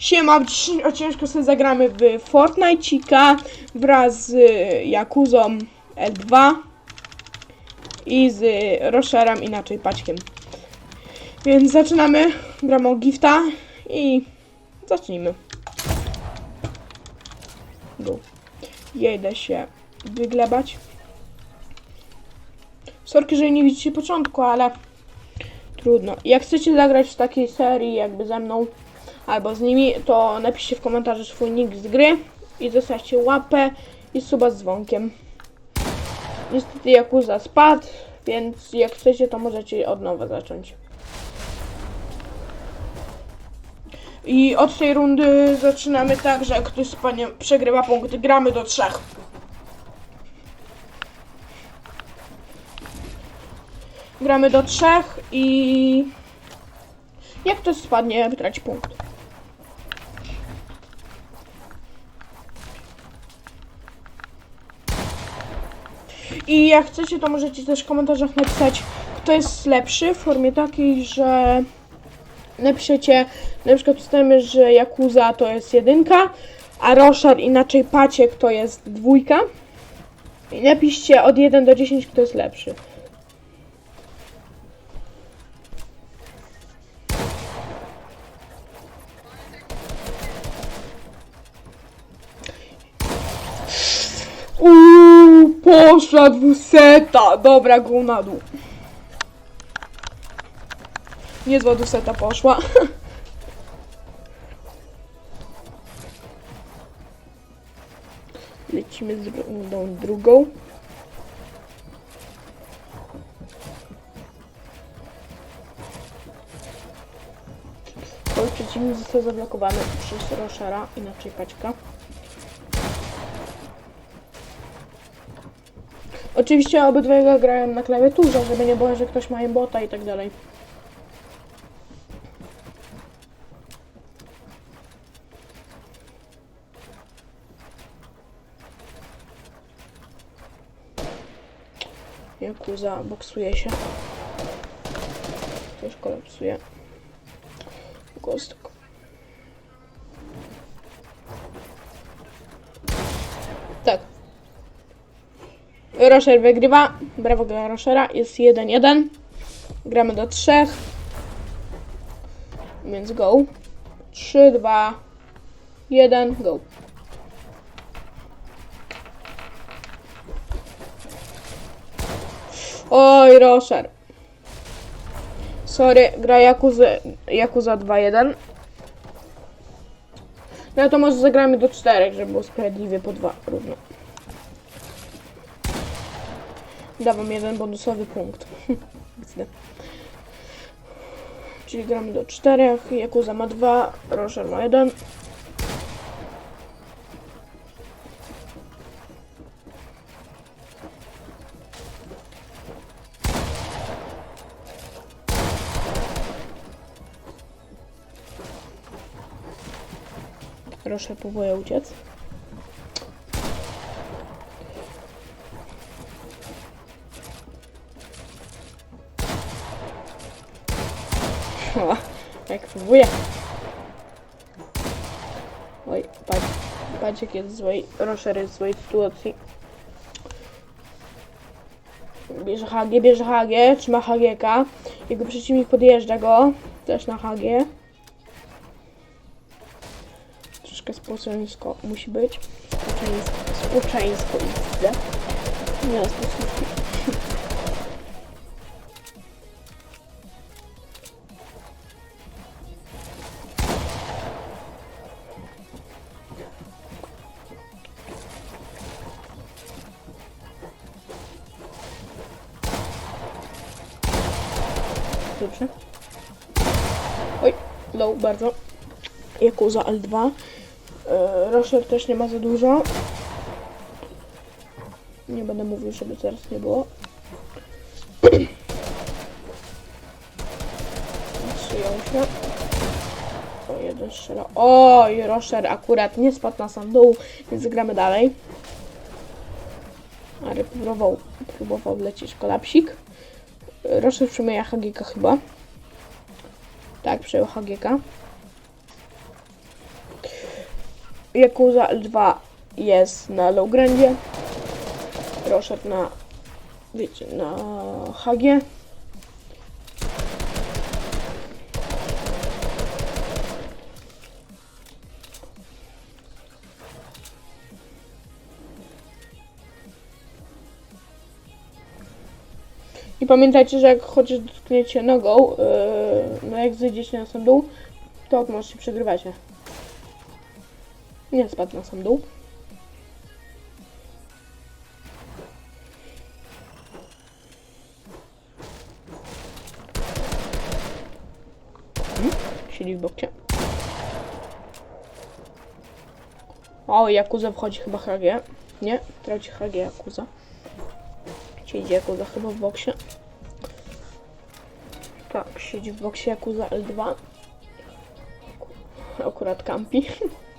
Siema, odcinku sobie zagramy w Fortnite'cika wraz z Jakuzą L2 i z Rosherem, inaczej Paćkiem. Więc zaczynamy, gramy o gifta i zacznijmy. Go. Jedę się wyglebać. Sorki, że nie widzicie początku, ale trudno. Jak chcecie zagrać w takiej serii jakby ze mną albo z nimi, to napiszcie w komentarzu swój nick z gry i zostawcie łapę i suba z dzwonkiem. Niestety Yakuza spadł, więc jak chcecie, to możecie od nowa zacząć. I od tej rundy zaczynamy tak, że jak ktoś spadnie, przegrywa punkty, gramy do trzech. Gramy do trzech i jak ktoś spadnie, traci punkt. I jak chcecie, to możecie też w komentarzach napisać, kto jest lepszy w formie takiej, że napiszecie, na przykład pisamy, że Yakuza to jest jedynka, a Roshar inaczej Paciek to jest dwójka. I napiszcie od 1 do 10, kto jest lepszy. Uuu, poszła dwuseta. Dobra, go na dół. Niezła dwuseta poszła. Lecimy z rundą drugą. Oj, przeciwnik został zablokowany przez Roshera, inaczej paćka. Oczywiście obydwojga grają na klawiaturze, żeby nie było, że ktoś ma bota i tak dalej. Jakuza boksuje się. Też kolapsuje. Gostek. Tak. Rosher wygrywa. Brawo dla Roshera. Jest 1-1. Gramy do 3. Więc go. 3, 2, 1, go. Oj, Rosher. Sorry, gra Yakuza, Yakuza 2-1. No to może zagramy do 4, żeby było sprawiedliwie po 2 równo. Dawam jeden bonusowy punkt. Czyli gramy do 4, Yakuza ma 2, Rosher ma 1. Rosher próbuje uciec. Jak próbuje. Oj, patrz, patrz jak jest złej, Rosher jest w złej sytuacji. Bierze HG, bierze HG, trzyma HGK. Jego przeciwnik podjeżdża go, też na HG. Troszkę społeczeństwo musi być. Społeczeństwo, społeczeństwo widzę. Nie, społeczeństwo. Low bardzo. Yakuza L2. Yy, też nie ma za dużo. Nie będę mówił, żeby teraz nie było. Przyjął się. O, jeden strzela. Oj, Rosher akurat nie spadł na sam dół, więc gramy dalej. Ale próbował, próbował lecieć kolapsik. Rosher przejmuje HGK chyba. Tak, przyjął HGK. Jakuza L2 jest na Lowgrandzie. Roszek na, wiecie, na HG. I pamiętajcie, że jak chociaż dotkniecie nogą, yy, no jak zejdziecie na sam dół, to automatycznie przegrywacie. Nie spadł na sam dół. Hmm? Siedzi w bokcie. O, Jakuza wchodzi chyba HG. Nie, traci HG Jakuza. Siedzi Jakuza chyba w boksie. Tak, siedzi w boksie Jakuza L2. Akurat kampi.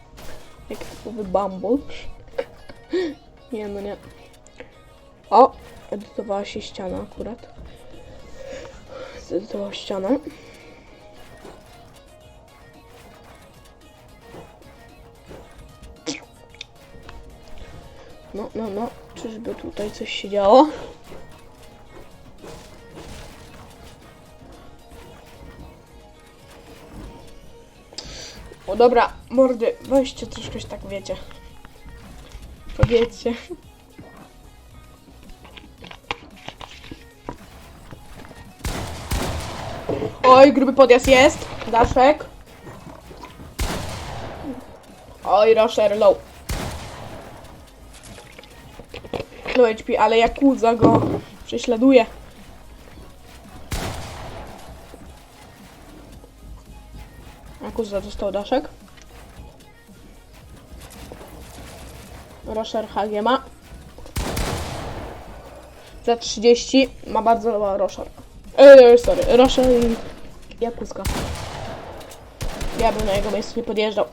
Jak typowy Bumble. nie, no nie. O! Edytowała się ściana akurat. Zedytował ścianę. No, no, no. Czyżby tutaj coś się działo? Dobra, mordy, weźcie troszkę tak wiecie. Powiedzcie. Oj, gruby podjazd jest. Daszek. Oj, Rosher, low. Low HP, ale Yakuza go prześladuje. Yakuza dostał daszek. Rosher HG ma. Za 30 ma bardzo lowa Rosher. Eee, sorry, Rosher i Jakuzka. Ja bym na jego miejscu nie podjeżdżał.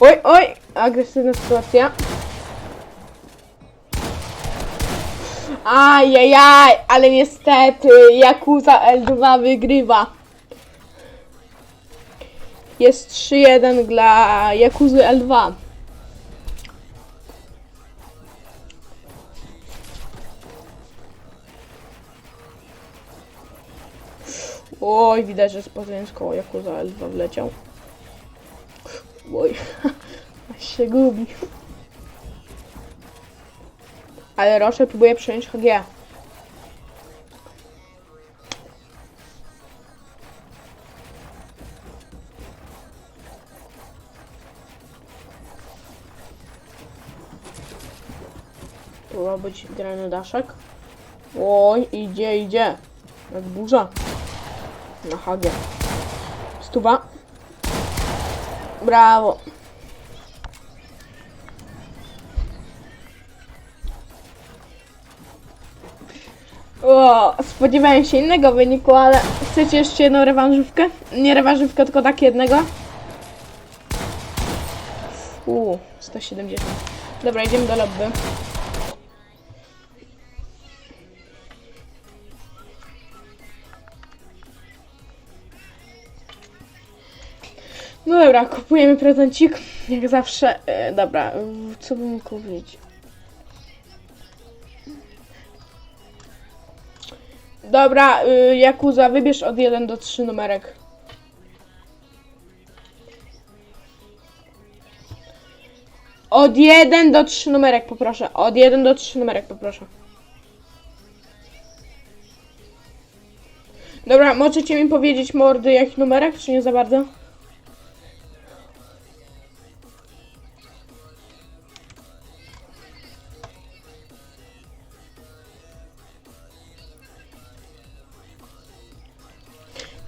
Oj, oj, agresywna sytuacja. Ajajaj, ale niestety Yakuza L2 wygrywa. Jest 3-1 dla Yakuzy L2. Oj, widać, że spotkając koło Yakuza L2 wleciał. Oj, się gubi. Ale Rosze próbuje przejąć HG. Próbował być grany daszek. Oj, idzie, idzie. Jak burza. Na HG. Stuwa. Brawo. O, spodziewałem się innego wyniku, ale chcecie jeszcze jedną rewanżówkę? Nie rewanżówkę, tylko tak jednego. Uuu, 170. Dobra, idziemy do lobby. Dobra, kupujemy prezencik. Jak zawsze. E, dobra, co bym kupić? Dobra, y, Jakuza, wybierz od 1 do 3 numerek. Od 1 do 3 numerek poproszę. Od 1 do 3 numerek poproszę. Dobra, możecie mi powiedzieć mordy jaki numerek, czy nie za bardzo?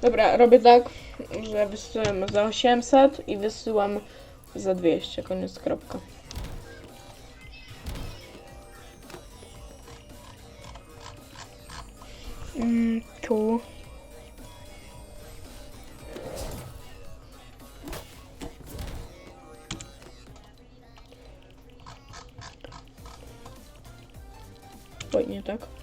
Dobra, robię tak, że wysyłam za 800 i wysyłam za 200, koniec, kropka. Mm, tu. Oj, nie tak.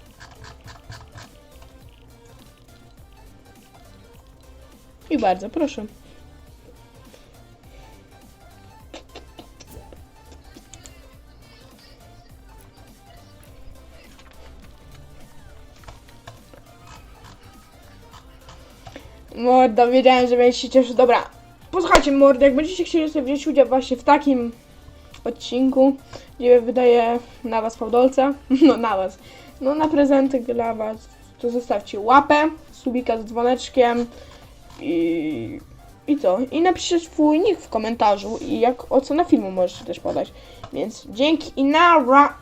I bardzo proszę. Morda, wiedziałem, że będziecie się cieszyć. Dobra, posłuchajcie, mordy, jak będziecie chcieli sobie wziąć udział właśnie w takim odcinku, gdzie wydaję na was fałdolca, no na was, no na prezenty dla was, to zostawcie łapę, subika z dzwoneczkiem i... I co? I napiszcie swój nick w komentarzu i jak ocenę filmu możecie też podać. Więc dzięki i nara!